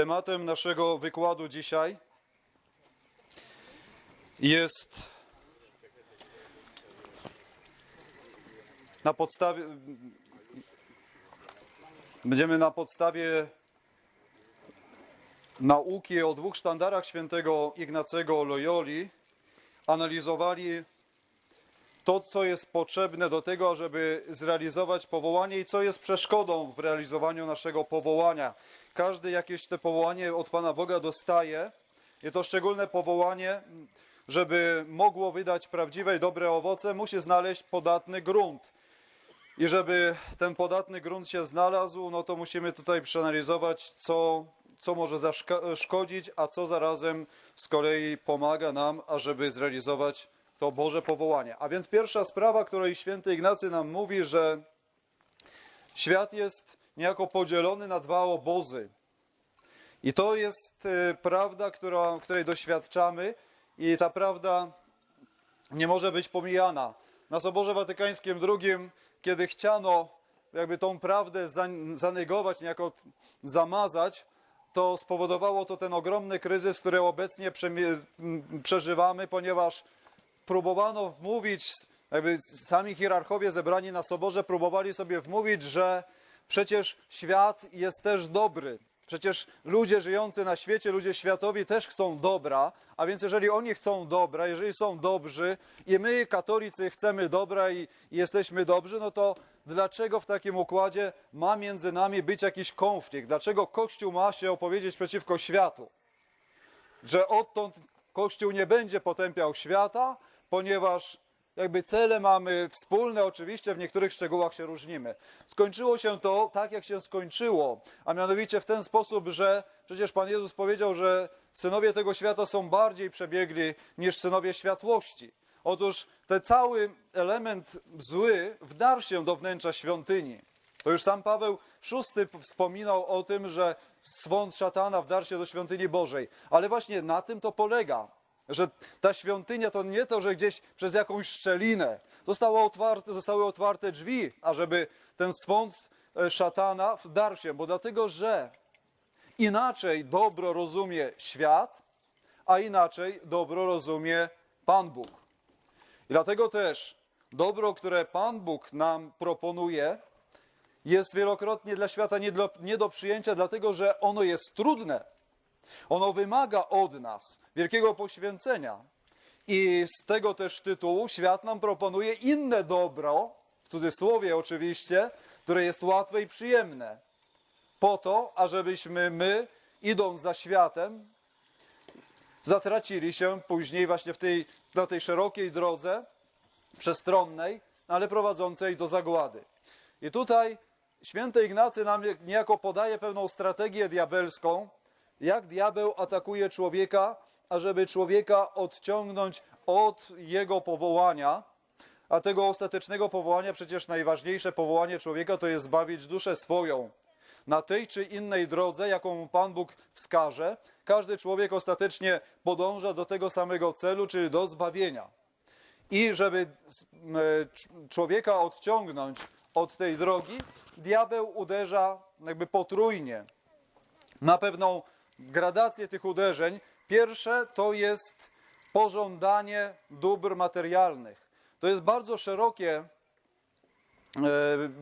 Tematem naszego wykładu dzisiaj jest na podstawie będziemy na podstawie nauki o dwóch sztandarach świętego Ignacego Loyoli analizowali to, co jest potrzebne do tego, żeby zrealizować powołanie i co jest przeszkodą w realizowaniu naszego powołania. Każdy jakieś te powołanie od Pana Boga dostaje i to szczególne powołanie, żeby mogło wydać prawdziwe i dobre owoce, musi znaleźć podatny grunt. I żeby ten podatny grunt się znalazł, no to musimy tutaj przeanalizować, co, co może zaszkodzić, a co zarazem z kolei pomaga nam, ażeby zrealizować to Boże powołanie. A więc pierwsza sprawa, której święty Ignacy nam mówi, że świat jest niejako podzielony na dwa obozy. I to jest y, prawda, która, której doświadczamy i ta prawda nie może być pomijana. Na Soborze Watykańskim II, kiedy chciano jakby tą prawdę za- zanegować, niejako zamazać, to spowodowało to ten ogromny kryzys, który obecnie przeżywamy, ponieważ próbowano wmówić, jakby sami hierarchowie zebrani na soborze próbowali sobie wmówić, że przecież świat jest też dobry. Przecież ludzie żyjący na świecie, ludzie światowi też chcą dobra, a więc jeżeli oni chcą dobra, jeżeli są dobrzy i my, katolicy, chcemy dobra i, jesteśmy dobrzy, no to dlaczego w takim układzie ma między nami być jakiś konflikt? Dlaczego Kościół ma się opowiedzieć przeciwko światu? że odtąd Kościół nie będzie potępiał świata, ponieważ jakby cele mamy wspólne, oczywiście w niektórych szczegółach się różnimy. Skończyło się to tak, jak się skończyło, a mianowicie w ten sposób, że przecież Pan Jezus powiedział, że synowie tego świata są bardziej przebiegli niż synowie światłości. Otóż ten cały element zły wdarł się do wnętrza świątyni. To już sam Paweł VI wspominał o tym, że swąd szatana wdarł się do świątyni Bożej. Ale właśnie na tym to polega, że ta świątynia to nie to, że gdzieś przez jakąś szczelinę zostało otwarte, zostały otwarte drzwi, ażeby ten swąd e, szatana wdarł się, bo dlatego, że inaczej dobro rozumie świat, a inaczej dobro rozumie Pan Bóg. I dlatego też dobro, które Pan Bóg nam proponuje, jest wielokrotnie dla świata nie do, nie do przyjęcia, dlatego że ono jest trudne. Ono wymaga od nas wielkiego poświęcenia. I z tego też tytułu świat nam proponuje inne dobro, w cudzysłowie oczywiście, które jest łatwe i przyjemne. Po to, ażebyśmy my, idąc za światem, zatracili się później właśnie w tej, na tej szerokiej drodze przestronnej, ale prowadzącej do zagłady. I tutaj święty Ignacy nam niejako podaje pewną strategię diabelską, jak diabeł atakuje człowieka, ażeby człowieka odciągnąć od jego powołania, a tego ostatecznego powołania, przecież najważniejsze powołanie człowieka to jest zbawić duszę swoją. Na tej czy innej drodze, jaką Pan Bóg wskaże, każdy człowiek ostatecznie podąża do tego samego celu, czyli do zbawienia. I żeby z- m, e, cz- człowieka odciągnąć od tej drogi, diabeł uderza jakby potrójnie na pewną gradację tych uderzeń. Pierwsze to jest pożądanie dóbr materialnych. To jest bardzo szerokie, e,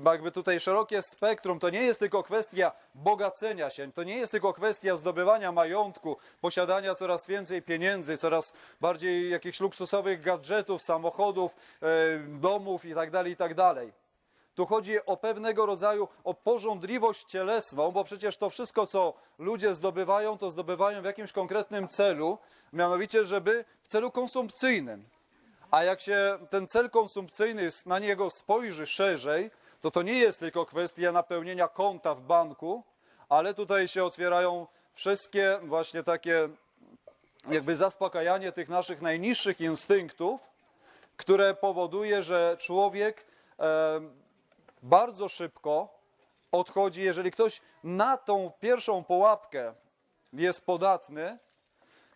jakby tutaj szerokie spektrum. To nie jest tylko kwestia bogacenia się, to nie jest tylko kwestia zdobywania majątku, posiadania coraz więcej pieniędzy, coraz bardziej jakichś luksusowych gadżetów, samochodów, e, domów itd., itd. Tu chodzi o pewnego rodzaju o porządliwość cielesną, bo przecież to wszystko, co ludzie zdobywają, to zdobywają w jakimś konkretnym celu, mianowicie, żeby w celu konsumpcyjnym. A jak się ten cel konsumpcyjny na niego spojrzy szerzej, to to nie jest tylko kwestia napełnienia konta w banku, ale tutaj się otwierają wszystkie właśnie takie jakby zaspokajanie tych naszych najniższych instynktów, które powoduje, że człowiek e, bardzo szybko odchodzi, jeżeli ktoś na tą pierwszą pułapkę jest podatny,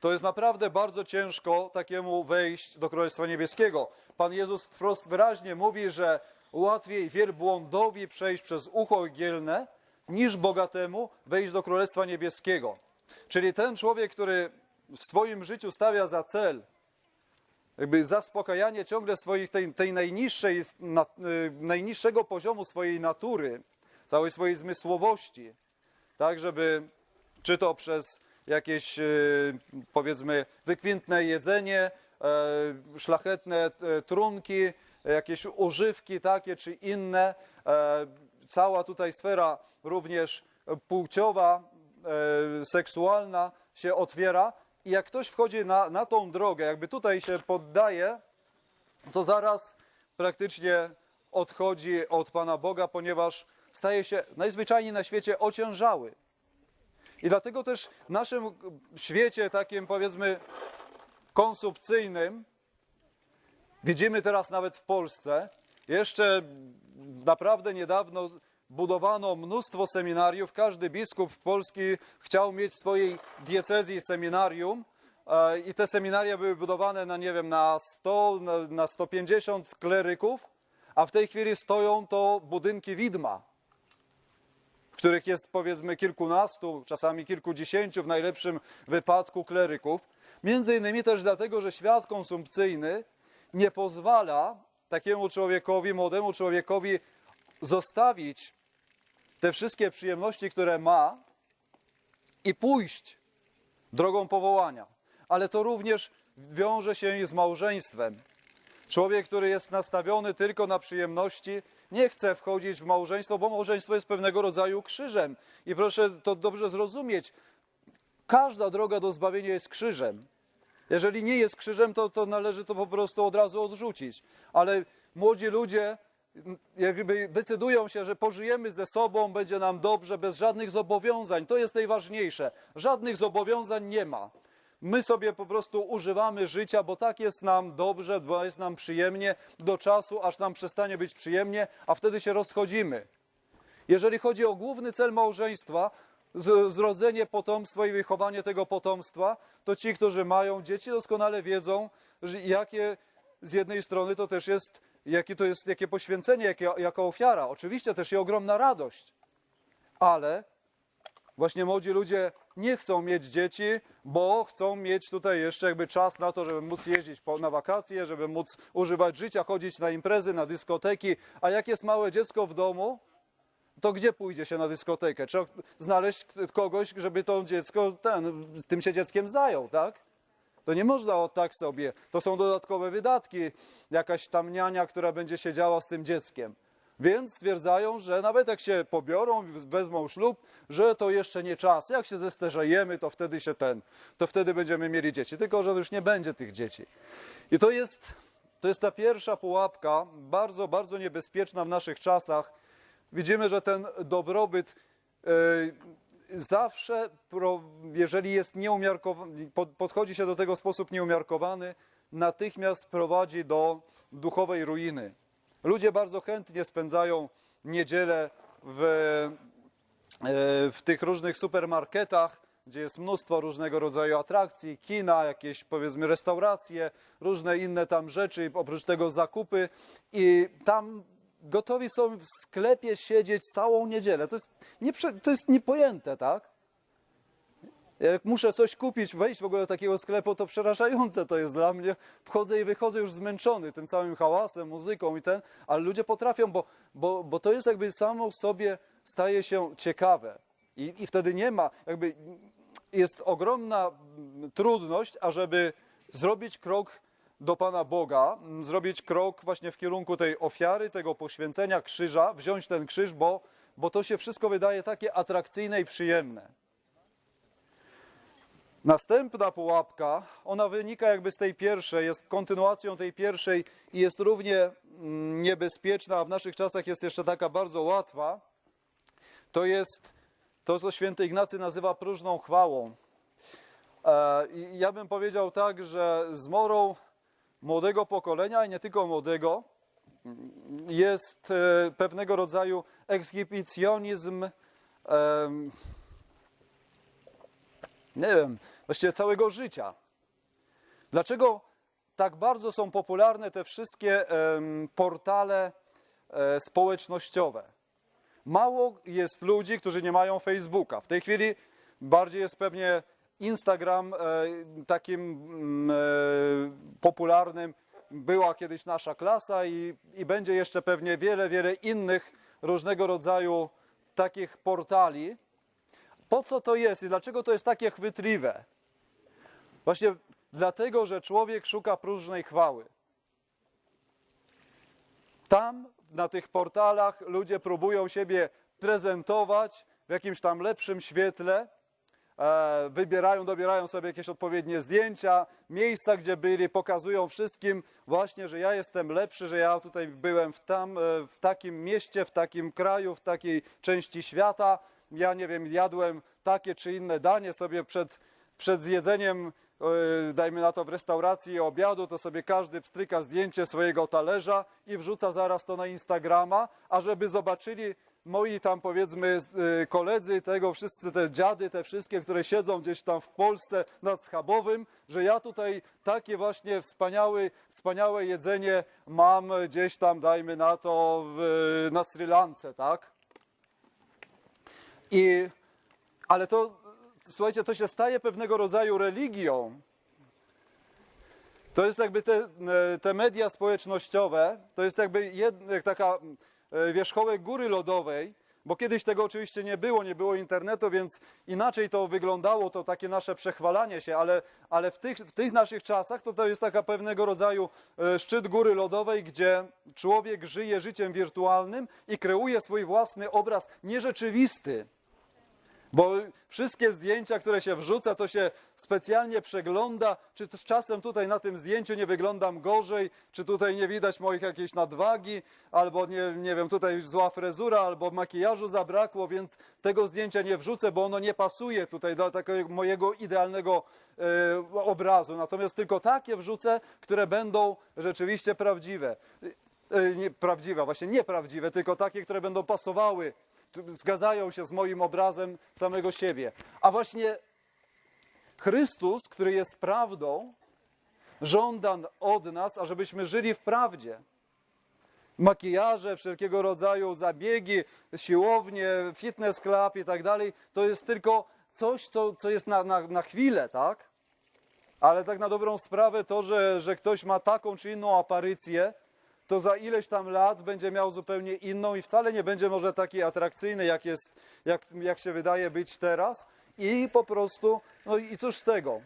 to jest naprawdę bardzo ciężko takiemu wejść do Królestwa Niebieskiego. Pan Jezus wprost wyraźnie mówi, że łatwiej wielbłądowi przejść przez ucho igielne, niż bogatemu wejść do Królestwa Niebieskiego. Czyli ten człowiek, który w swoim życiu stawia za cel jakby zaspokajanie ciągle swoich, tej, tej najniższej, na, y, najniższego poziomu swojej natury, całej swojej zmysłowości, tak, żeby czy to przez jakieś y, powiedzmy wykwintne jedzenie, e, szlachetne e, trunki, jakieś używki takie czy inne, e, cała tutaj sfera również płciowa, seksualna się otwiera i jak ktoś wchodzi na, na tą drogę, jakby tutaj się poddaje, to zaraz praktycznie odchodzi od Pana Boga, ponieważ staje się najzwyczajniej na świecie ociężały. I dlatego też w naszym świecie takim powiedzmy konsumpcyjnym, widzimy teraz nawet w Polsce, jeszcze naprawdę niedawno budowano mnóstwo seminariów. Każdy biskup w Polski chciał mieć w swojej diecezji seminarium e, i te seminaria były budowane na, nie wiem, na 100, na, na 150 kleryków, a w tej chwili stoją to budynki widma w których jest powiedzmy kilkunastu, czasami kilkudziesięciu w najlepszym wypadku kleryków. Między innymi też dlatego, że świat konsumpcyjny nie pozwala takiemu człowiekowi, młodemu człowiekowi zostawić te wszystkie przyjemności, które ma i pójść drogą powołania. Ale to również wiąże się z małżeństwem. Człowiek, który jest nastawiony tylko na przyjemności, nie chce wchodzić w małżeństwo, bo małżeństwo jest pewnego rodzaju krzyżem. I proszę to dobrze zrozumieć. Każda droga do zbawienia jest krzyżem. Jeżeli nie jest krzyżem, to, to należy to po prostu od razu odrzucić. Ale młodzi ludzie jakby decydują się, że pożyjemy ze sobą, będzie nam dobrze, bez żadnych zobowiązań. To jest najważniejsze. Żadnych zobowiązań nie ma. My sobie po prostu używamy życia, bo tak jest nam dobrze, bo jest nam przyjemnie, do czasu, aż nam przestanie być przyjemnie, a wtedy się rozchodzimy. Jeżeli chodzi o główny cel małżeństwa, zrodzenie potomstwa i wychowanie tego potomstwa, to ci, którzy mają dzieci, doskonale wiedzą, jakie z jednej strony to też jest, jakie to jest, jakie poświęcenie, jakie, jaka ofiara. Oczywiście też i ogromna radość, ale właśnie młodzi ludzie nie chcą mieć dzieci, bo chcą mieć tutaj jeszcze jakby czas na to, żeby móc jeździć po, na wakacje, żeby móc używać życia, chodzić na imprezy, na dyskoteki. A jak jest małe dziecko w domu, to gdzie pójdzie się na dyskotekę? Trzeba znaleźć kogoś, żeby to dziecko, ten, tym się dzieckiem zajął, tak? To nie można o tak sobie. To są dodatkowe wydatki. Jakaś tam niania, która będzie siedziała z tym dzieckiem. Więc stwierdzają, że nawet jak się pobiorą, wezmą ślub, że to jeszcze nie czas. Jak się zestarzejemy, to wtedy się ten, to wtedy będziemy mieli dzieci. Tylko, że już nie będzie tych dzieci. I to jest, to jest ta pierwsza pułapka, bardzo, bardzo niebezpieczna w naszych czasach. Widzimy, że ten dobrobyt e, zawsze, jeżeli jest nieumiarkowany, pod, podchodzi się do tego w sposób nieumiarkowany, natychmiast prowadzi do duchowej ruiny. Ludzie bardzo chętnie spędzają niedzielę w, e, w tych różnych supermarketach, gdzie jest mnóstwo różnego rodzaju atrakcji, kina, jakieś powiedzmy restauracje, różne inne tam rzeczy, oprócz tego zakupy i tam gotowi są w sklepie siedzieć całą niedzielę. To jest, to jest niepojęte, tak? Jak muszę coś kupić, wejść w ogóle do takiego sklepu, to przerażające to jest dla mnie. Wchodzę i wychodzę już zmęczony tym całym hałasem, muzyką i ten, ale ludzie potrafią, bo, bo, bo to jest jakby samo w sobie staje się ciekawe. I, I wtedy nie ma, jakby jest ogromna trudność, ażeby zrobić krok do Pana Boga, mm, zrobić krok właśnie w kierunku tej ofiary, tego poświęcenia krzyża, wziąć ten krzyż, bo, bo to się wszystko wydaje takie atrakcyjne i przyjemne. Następna pułapka, ona wynika jakby z tej pierwszej, jest kontynuacją tej pierwszej i jest równie mm, niebezpieczna, a w naszych czasach jest jeszcze taka bardzo łatwa. To jest to, co święty Ignacy nazywa próżną chwałą. E, ja bym powiedział tak, że zmorą młodego pokolenia i nie tylko młodego jest e, pewnego rodzaju ekshibicjonizm, nie wiem, właściwie całego życia. Dlaczego tak bardzo są popularne te wszystkie portale e, społecznościowe? Mało jest ludzi, którzy nie mają Facebooka. W tej chwili bardziej jest pewnie Instagram e, takim mm, e, popularnym. Była kiedyś nasza klasa i, i będzie jeszcze pewnie wiele, wiele innych różnego rodzaju takich portali. Po co to jest i dlaczego to jest takie chwytliwe? Właśnie dlatego, że człowiek szuka próżnej chwały. Tam, na tych portalach, ludzie próbują siebie prezentować w jakimś tam lepszym świetle. E, wybierają, dobierają sobie jakieś odpowiednie zdjęcia, miejsca, gdzie byli, pokazują wszystkim właśnie, że ja jestem lepszy, że ja tutaj byłem w, tam, e, w takim mieście, w takim kraju, w takiej części świata. Ja nie wiem, jadłem takie czy inne danie sobie przed, przed zjedzeniem, e, dajmy na to w restauracji obiadu, to sobie każdy pstryka zdjęcie swojego talerza i wrzuca zaraz to na Instagrama, a żeby zobaczyli moi tam powiedzmy y, koledzy tego, wszyscy te dziady, te wszystkie, które siedzą gdzieś tam w Polsce nad Schabowym, że ja tutaj takie właśnie wspaniałe, wspaniałe jedzenie mam gdzieś tam, dajmy na to, w, na Sri Lance, tak? I, ale to, słuchajcie, to się staje pewnego rodzaju religią. To jest jakby te, te media społecznościowe, to jest jakby jed, jak taka wierzchołek góry lodowej, bo kiedyś tego oczywiście nie było, nie było internetu, więc inaczej to wyglądało, to takie nasze przechwalanie się, ale, ale w, tych, w tych naszych czasach to, to jest taka pewnego rodzaju e, szczyt góry lodowej, gdzie człowiek żyje życiem wirtualnym i kreuje swój własny obraz nierzeczywisty. Bo wszystkie zdjęcia, które się wrzuca, to się specjalnie przegląda, czy czasem tutaj na tym zdjęciu nie wyglądam gorzej, czy tutaj nie widać moich jakiejś nadwagi, albo nie, nie wiem, tutaj zła frezura, albo makijażu zabrakło, więc tego zdjęcia nie wrzucę, bo ono nie pasuje tutaj do takiego mojego idealnego e, obrazu. Natomiast tylko takie wrzucę, które będą rzeczywiście prawdziwe. E, nie, prawdziwe, właśnie nieprawdziwe, tylko takie, które będą pasowały zgadzają się z moim obrazem samego siebie. A właśnie Chrystus, który jest prawdą, żąda od nas, ażebyśmy żyli w prawdzie. Makijaże, wszelkiego rodzaju zabiegi, siłownie, fitness club i tak dalej, to jest tylko coś, co, co jest na, na, na chwilę, tak? Ale tak na dobrą sprawę to, że, że ktoś ma taką czy inną aparycję, to za ileś tam lat będzie miał zupełnie inną i wcale nie będzie może taki atrakcyjny, jak, jest, jak, jak się wydaje być teraz. I po prostu, no i cóż z tego?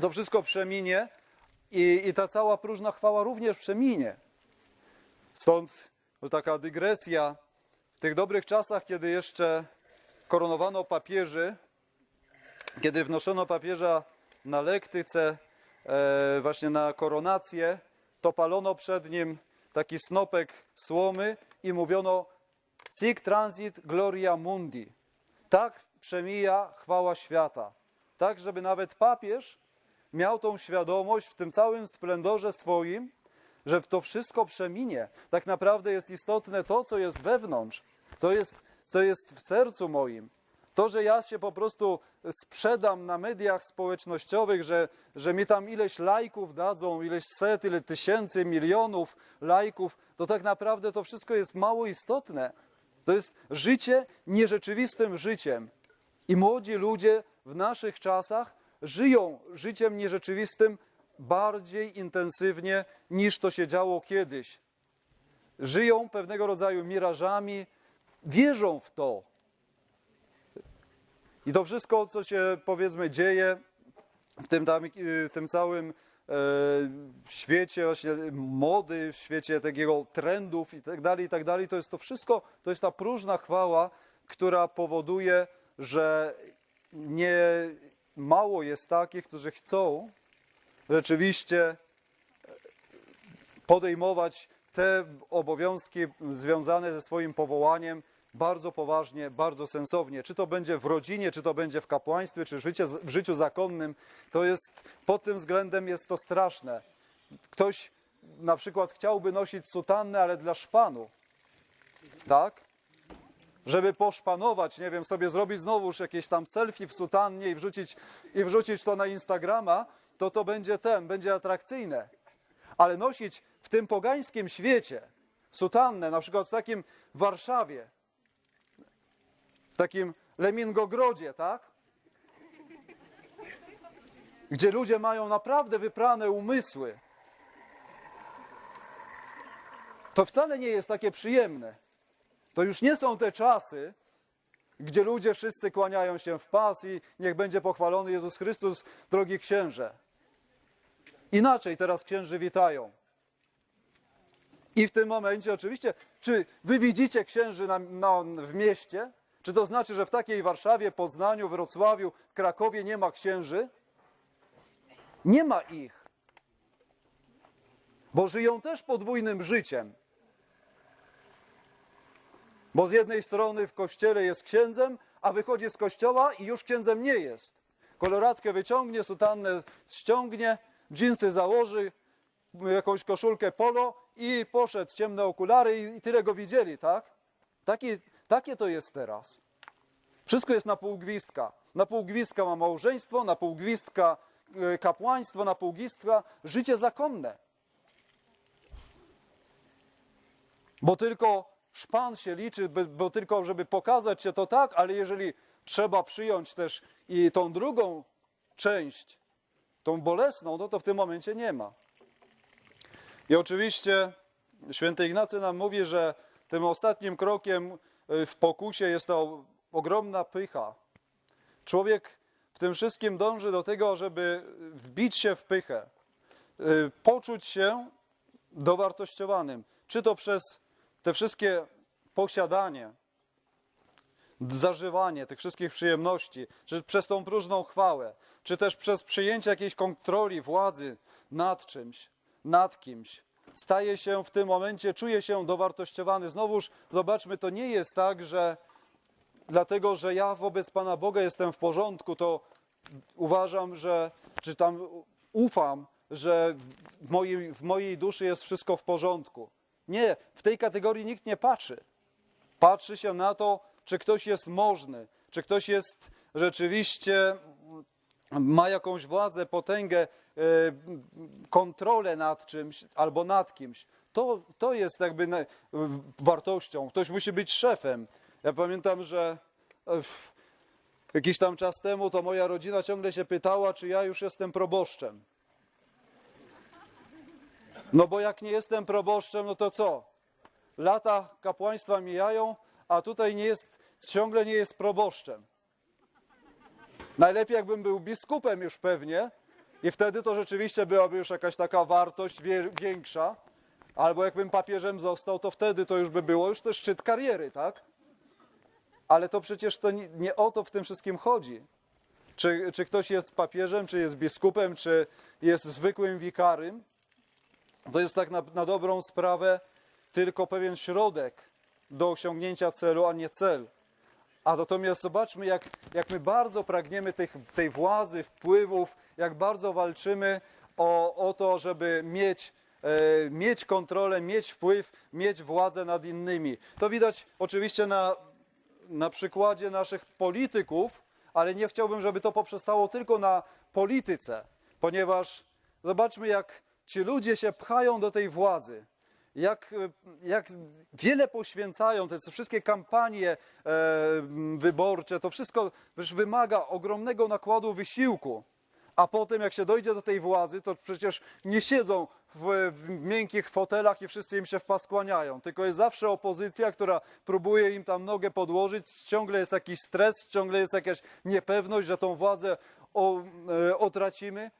To wszystko przeminie i, i ta cała próżna chwała również przeminie. Stąd taka dygresja. W tych dobrych czasach, kiedy jeszcze koronowano papieży, kiedy wnoszono papieża na lektyce, e, właśnie na koronację, to palono przed nim taki snopek słomy i mówiono Sic transit gloria mundi. Tak przemija chwała świata. Tak, żeby nawet papież miał tą świadomość w tym całym splendorze swoim, że to wszystko przeminie. Tak naprawdę jest istotne to, co jest wewnątrz, co jest, co jest w sercu moim. To, że ja się po prostu sprzedam na mediach społecznościowych, że, że mi tam ileś lajków dadzą, ileś set, ile tysięcy, milionów lajków, to tak naprawdę to wszystko jest mało istotne. To jest życie nierzeczywistym życiem. I młodzi ludzie w naszych czasach żyją życiem nierzeczywistym bardziej intensywnie niż to się działo kiedyś. Żyją pewnego rodzaju mirażami, wierzą w to. I to wszystko, co się powiedzmy dzieje w tym, tam, w tym całym e, świecie właśnie mody, w świecie takiego trendów i tak dalej, i tak dalej, to jest to wszystko, to jest ta próżna chwała, która powoduje, że nie mało jest takich, którzy chcą rzeczywiście podejmować te obowiązki związane ze swoim powołaniem, bardzo poważnie, bardzo sensownie. Czy to będzie w rodzinie, czy to będzie w kapłaństwie, czy w życiu, w życiu zakonnym, to jest pod tym względem jest to straszne. Ktoś na przykład chciałby nosić sutannę, ale dla szpanu, tak? Żeby poszpanować, nie wiem, sobie zrobić znowuż jakieś tam selfie w sutannie i wrzucić, i wrzucić to na Instagrama, to to będzie ten, będzie atrakcyjne. Ale nosić w tym pogańskim świecie sutannę, na przykład w takim Warszawie, takim Lemingogrodzie, tak? gdzie ludzie mają naprawdę wyprane umysły, to wcale nie jest takie przyjemne. To już nie są te czasy, gdzie ludzie wszyscy kłaniają się w pas i niech będzie pochwalony Jezus Chrystus, drogi księże. Inaczej teraz księży witają. I w tym momencie oczywiście, czy wy widzicie księży na, na, w mieście? Czy to znaczy, że w takiej Warszawie, Poznaniu, Wrocławiu, Krakowie nie ma księży? Nie ma ich. Bo żyją też podwójnym życiem. Bo z jednej strony w kościele jest księdzem, a wychodzi z kościoła i już księdzem nie jest. Koloratkę wyciągnie, sutannę ściągnie, dżinsy założy, jakąś koszulkę polo i poszedł, ciemne okulary i, tyle go widzieli, tak? Taki, takie to jest teraz. Wszystko jest na pół gwizdka. Na pół gwizdka ma małżeństwo, na pół gwizdka e, kapłaństwo, na pół gwizdka życie zakonne. Bo tylko szpan się liczy, bo tylko żeby pokazać się to tak, ale jeżeli trzeba przyjąć też i tą drugą część, tą bolesną, no to w tym momencie nie ma. I oczywiście święty Ignacy nam mówi, że tym ostatnim krokiem w pokusie jest ta ogromna pycha. Człowiek w tym wszystkim dąży do tego, żeby wbić się w pychę, y, poczuć się dowartościowanym. Czy to przez te wszystkie posiadanie, zażywanie tych wszystkich przyjemności, czy przez tą próżną chwałę, czy też przez przyjęcie jakiejś kontroli władzy nad czymś, nad kimś. Staje się w tym momencie, czuje się dowartościowany. Znowuż zobaczmy, to nie jest tak, że dlatego, że ja wobec Pana Boga jestem w porządku, to uważam, że, czy tam ufam, że w mojej, w mojej duszy jest wszystko w porządku. Nie, w tej kategorii nikt nie patrzy. Patrzy się na to, czy ktoś jest możny, czy ktoś jest rzeczywiście, ma jakąś władzę, potęgę, e, kontrolę nad czymś albo nad kimś. To, to jest jakby wartością. Ktoś musi być szefem. Ja pamiętam, że e, jakiś tam czas temu to moja rodzina ciągle się pytała, czy ja już jestem proboszczem. No bo jak nie jestem proboszczem, no to co? Lata kapłaństwa mijają, a tutaj nie jest, ciągle nie jest proboszczem. Najlepiej jakbym był biskupem już pewnie i wtedy to rzeczywiście byłaby już jakaś taka wartość większa. Albo jakbym papieżem został, to wtedy to już by było już też szczyt kariery, tak? Ale to przecież to nie, nie o to w tym wszystkim chodzi. Czy, czy ktoś jest papieżem, czy jest biskupem, czy jest zwykłym wikarym, to jest tak na, na dobrą sprawę tylko pewien środek do osiągnięcia celu, a nie cel. A natomiast zobaczmy, jak, jak my bardzo pragniemy tych, tej władzy, wpływów, jak bardzo walczymy o, o to, żeby mieć, e, mieć kontrolę, mieć wpływ, mieć władzę nad innymi. To widać oczywiście na, na przykładzie naszych polityków, ale nie chciałbym, żeby to poprzestało tylko na polityce, ponieważ zobaczmy, jak ci ludzie się pchają do tej władzy. Jak, jak wiele poświęcają, te wszystkie kampanie e, wyborcze, to wszystko przecież wymaga ogromnego nakładu wysiłku. A potem, jak się dojdzie do tej władzy, to przecież nie siedzą w, w miękkich fotelach i wszyscy im się w pas kłaniają. Tylko jest zawsze opozycja, która próbuje im tam nogę podłożyć. Ciągle jest jakiś stres, ciągle jest jakaś niepewność, że tą władzę o, e, otracimy.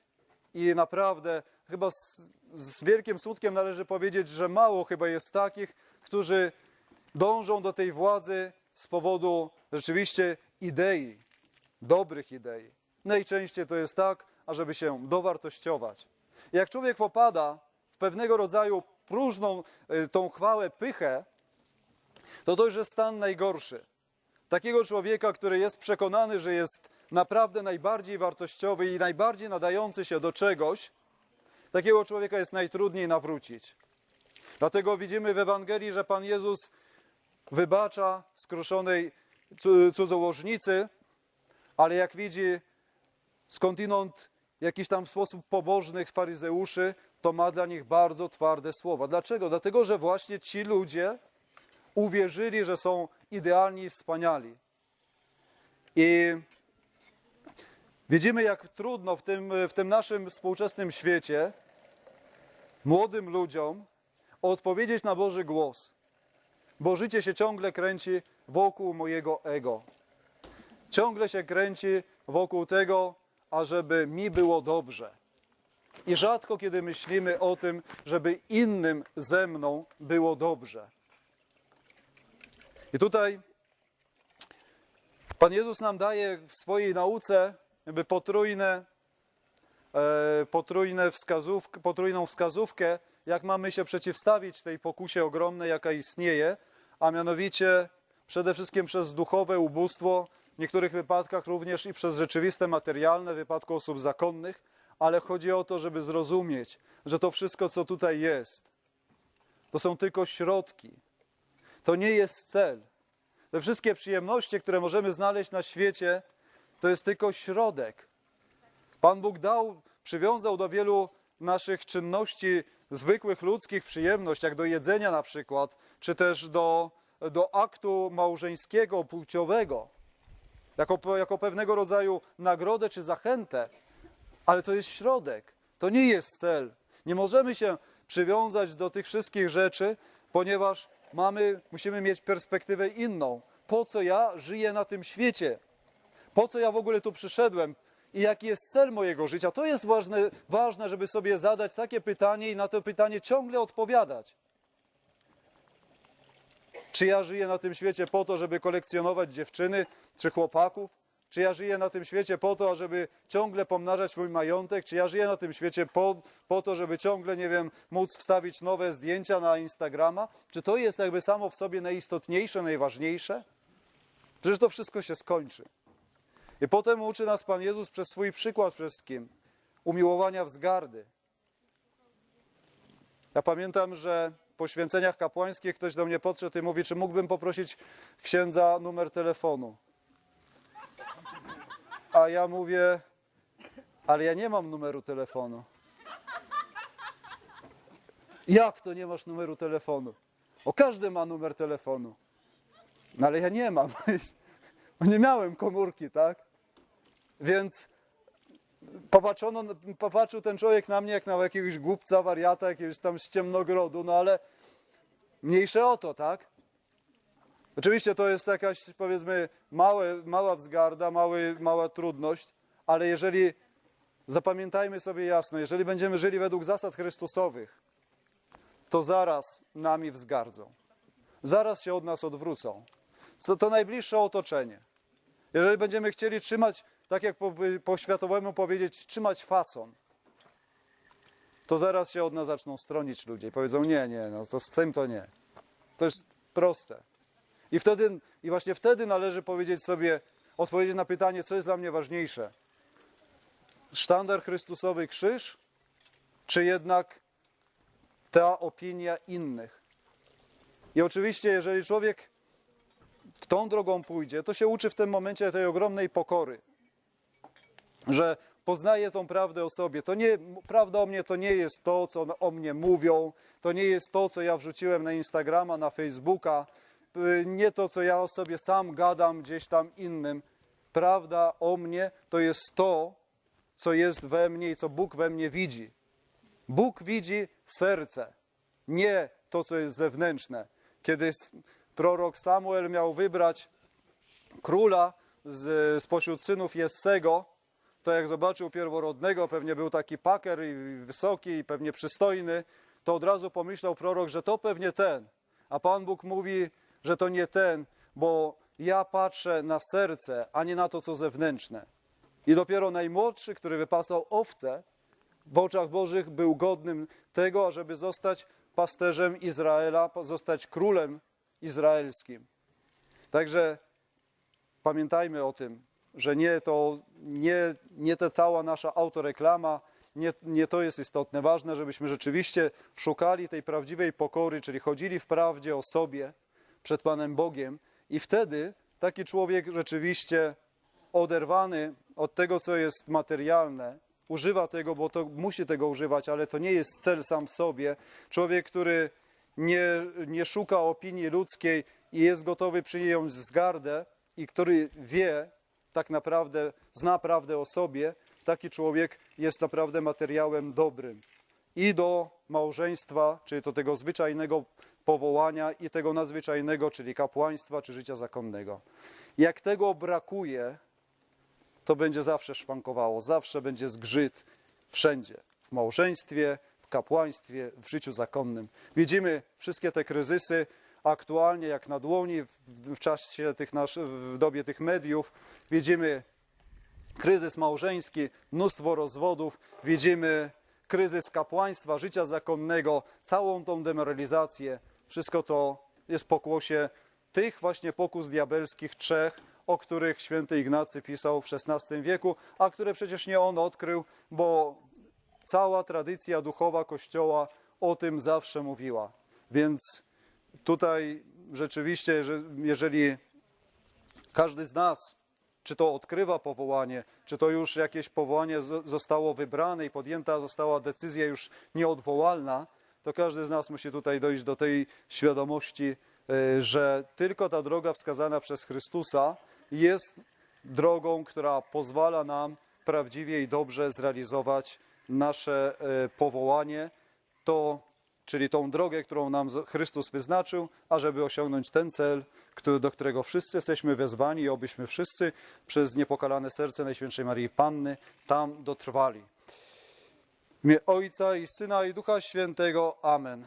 I naprawdę chyba z, z wielkim smutkiem należy powiedzieć, że mało chyba jest takich, którzy dążą do tej władzy z powodu rzeczywiście idei, dobrych idei. Najczęściej to jest tak, ażeby się dowartościować. Jak człowiek popada w pewnego rodzaju próżną y, tą chwałę, pychę, to to już jest stan najgorszy. Takiego człowieka, który jest przekonany, że jest naprawdę najbardziej wartościowy i najbardziej nadający się do czegoś, takiego człowieka jest najtrudniej nawrócić. Dlatego widzimy w Ewangelii, że Pan Jezus wybacza skruszonej cu- cudzołożnicy, ale jak widzi skądinąd jakiś tam sposób pobożnych faryzeuszy, to ma dla nich bardzo twarde słowa. Dlaczego? Dlatego, że właśnie ci ludzie uwierzyli, że są idealni i wspaniali. I Widzimy, jak trudno w tym, w tym naszym współczesnym świecie młodym ludziom odpowiedzieć na Boży głos, bo życie się ciągle kręci wokół mojego ego. Ciągle się kręci wokół tego, ażeby mi było dobrze. I rzadko kiedy myślimy o tym, żeby innym ze mną było dobrze. I tutaj Pan Jezus nam daje w swojej nauce jakby potrójne, potrójne wskazówk, potrójną wskazówkę, jak mamy się przeciwstawić tej pokusie ogromnej, jaka istnieje, a mianowicie przede wszystkim przez duchowe ubóstwo, w niektórych wypadkach również i przez rzeczywiste materialne, w wypadku osób zakonnych, ale chodzi o to, żeby zrozumieć, że to wszystko, co tutaj jest, to są tylko środki. To nie jest cel. Te wszystkie przyjemności, które możemy znaleźć na świecie, to jest tylko środek. Pan Bóg dał, przywiązał do wielu naszych czynności zwykłych ludzkich przyjemność, jak do jedzenia na przykład, czy też do, do aktu małżeńskiego, płciowego, jako, jako pewnego rodzaju nagrodę czy zachętę, ale to jest środek, to nie jest cel. Nie możemy się przywiązać do tych wszystkich rzeczy, ponieważ mamy, musimy mieć perspektywę inną. Po co ja żyję na tym świecie? Po co ja w ogóle tu przyszedłem? I jaki jest cel mojego życia? To jest ważne, ważne, żeby sobie zadać takie pytanie i na to pytanie ciągle odpowiadać. Czy ja żyję na tym świecie po to, żeby kolekcjonować dziewczyny czy chłopaków? Czy ja żyję na tym świecie po to, żeby ciągle pomnażać swój majątek? Czy ja żyję na tym świecie po, po to, żeby ciągle, nie wiem, móc wstawić nowe zdjęcia na Instagrama? Czy to jest jakby samo w sobie najistotniejsze, najważniejsze? Przecież to wszystko się skończy. I potem uczy nas Pan Jezus przez swój przykład przede wszystkim umiłowania wzgardy. Ja pamiętam, że po święceniach kapłańskich ktoś do mnie podszedł i mówi, czy mógłbym poprosić księdza numer telefonu. A ja mówię, ale ja nie mam numeru telefonu. Jak to nie masz numeru telefonu? O, każdy ma numer telefonu. No ale ja nie mam. Bo nie miałem komórki, tak? Więc popatrzono, popatrzył ten człowiek na mnie jak na jakiegoś głupca, wariata, jakiegoś tam z ciemnogrodu, no ale mniejsze o to, tak? Oczywiście to jest jakaś, powiedzmy, małe, mała wzgarda, mały, mała trudność, ale jeżeli, zapamiętajmy sobie jasno, jeżeli będziemy żyli według zasad Chrystusowych, to zaraz nami wzgardzą. Zaraz się od nas odwrócą. Co to najbliższe otoczenie. Jeżeli będziemy chcieli trzymać, tak jak po, po światowemu powiedzieć, trzymać fason, to zaraz się od nas zaczną stronić ludzie i powiedzą, nie, nie, no to z tym to nie. To jest proste. I wtedy, i właśnie wtedy należy powiedzieć sobie, odpowiedzieć na pytanie, co jest dla mnie ważniejsze. Sztandar Chrystusowy krzyż, czy jednak ta opinia innych? I oczywiście, jeżeli człowiek tą drogą pójdzie, to się uczy w tym momencie tej ogromnej pokory, że poznaje tą prawdę o sobie. To nie, prawda o mnie to nie jest to, co o mnie mówią, to nie jest to, co ja wrzuciłem na Instagrama, na Facebooka, y, nie to, co ja o sobie sam gadam gdzieś tam innym. Prawda o mnie to jest to, co jest we mnie i co Bóg we mnie widzi. Bóg widzi serce, nie to, co jest zewnętrzne. Kiedy prorok Samuel miał wybrać króla z, spośród synów Jessego, to jak zobaczył pierworodnego, pewnie był taki paker i wysoki i pewnie przystojny, to od razu pomyślał prorok, że to pewnie ten. A Pan Bóg mówi, że to nie ten, bo ja patrzę na serce, a nie na to, co zewnętrzne. I dopiero najmłodszy, który wypasał owce, w oczach Bożych był godnym tego, ażeby zostać pasterzem Izraela, zostać królem izraelskim. Także pamiętajmy o tym, że nie to, nie, nie ta cała nasza autoreklama, nie, nie to jest istotne. Ważne, żebyśmy rzeczywiście szukali tej prawdziwej pokory, czyli chodzili w prawdzie o sobie przed Panem Bogiem i wtedy taki człowiek rzeczywiście oderwany od tego, co jest materialne, używa tego, bo to musi tego używać, ale to nie jest cel sam w sobie. Człowiek, który nie, nie szuka opinii ludzkiej i jest gotowy przyjąć wzgardę i który wie, tak naprawdę zna prawdę o sobie, taki człowiek jest naprawdę materiałem dobrym i do małżeństwa, czyli do tego zwyczajnego powołania i tego nadzwyczajnego, czyli kapłaństwa czy życia zakonnego. Jak tego brakuje, to będzie zawsze szwankowało, zawsze będzie zgrzyt wszędzie. W małżeństwie, w kapłaństwie, w życiu zakonnym. Widzimy wszystkie te kryzysy aktualnie jak na dłoni w, czasie tych nasz, w dobie tych mediów. Widzimy kryzys małżeński, mnóstwo rozwodów, widzimy kryzys kapłaństwa, życia zakonnego, całą tą demoralizację. Wszystko to jest pokłosie tych właśnie pokus diabelskich trzech, o których święty Ignacy pisał w XVI wieku, a które przecież nie on odkrył, bo cała tradycja duchowa Kościoła o tym zawsze mówiła. Więc tutaj rzeczywiście, że jeżeli każdy z nas, czy to odkrywa powołanie, czy to już jakieś powołanie zo- zostało wybrane i podjęta została decyzja już nieodwołalna, to każdy z nas musi tutaj dojść do tej świadomości, e, że tylko ta droga wskazana przez Chrystusa jest drogą, która pozwala nam prawdziwie i dobrze zrealizować nasze e, powołanie, to, czyli tą drogę, którą nam Chrystus wyznaczył, ażeby osiągnąć ten cel, do którego wszyscy jesteśmy wezwani i obyśmy wszyscy przez niepokalane serce Najświętszej Marii Panny tam dotrwali. W imię Ojca i Syna i Ducha Świętego. Amen.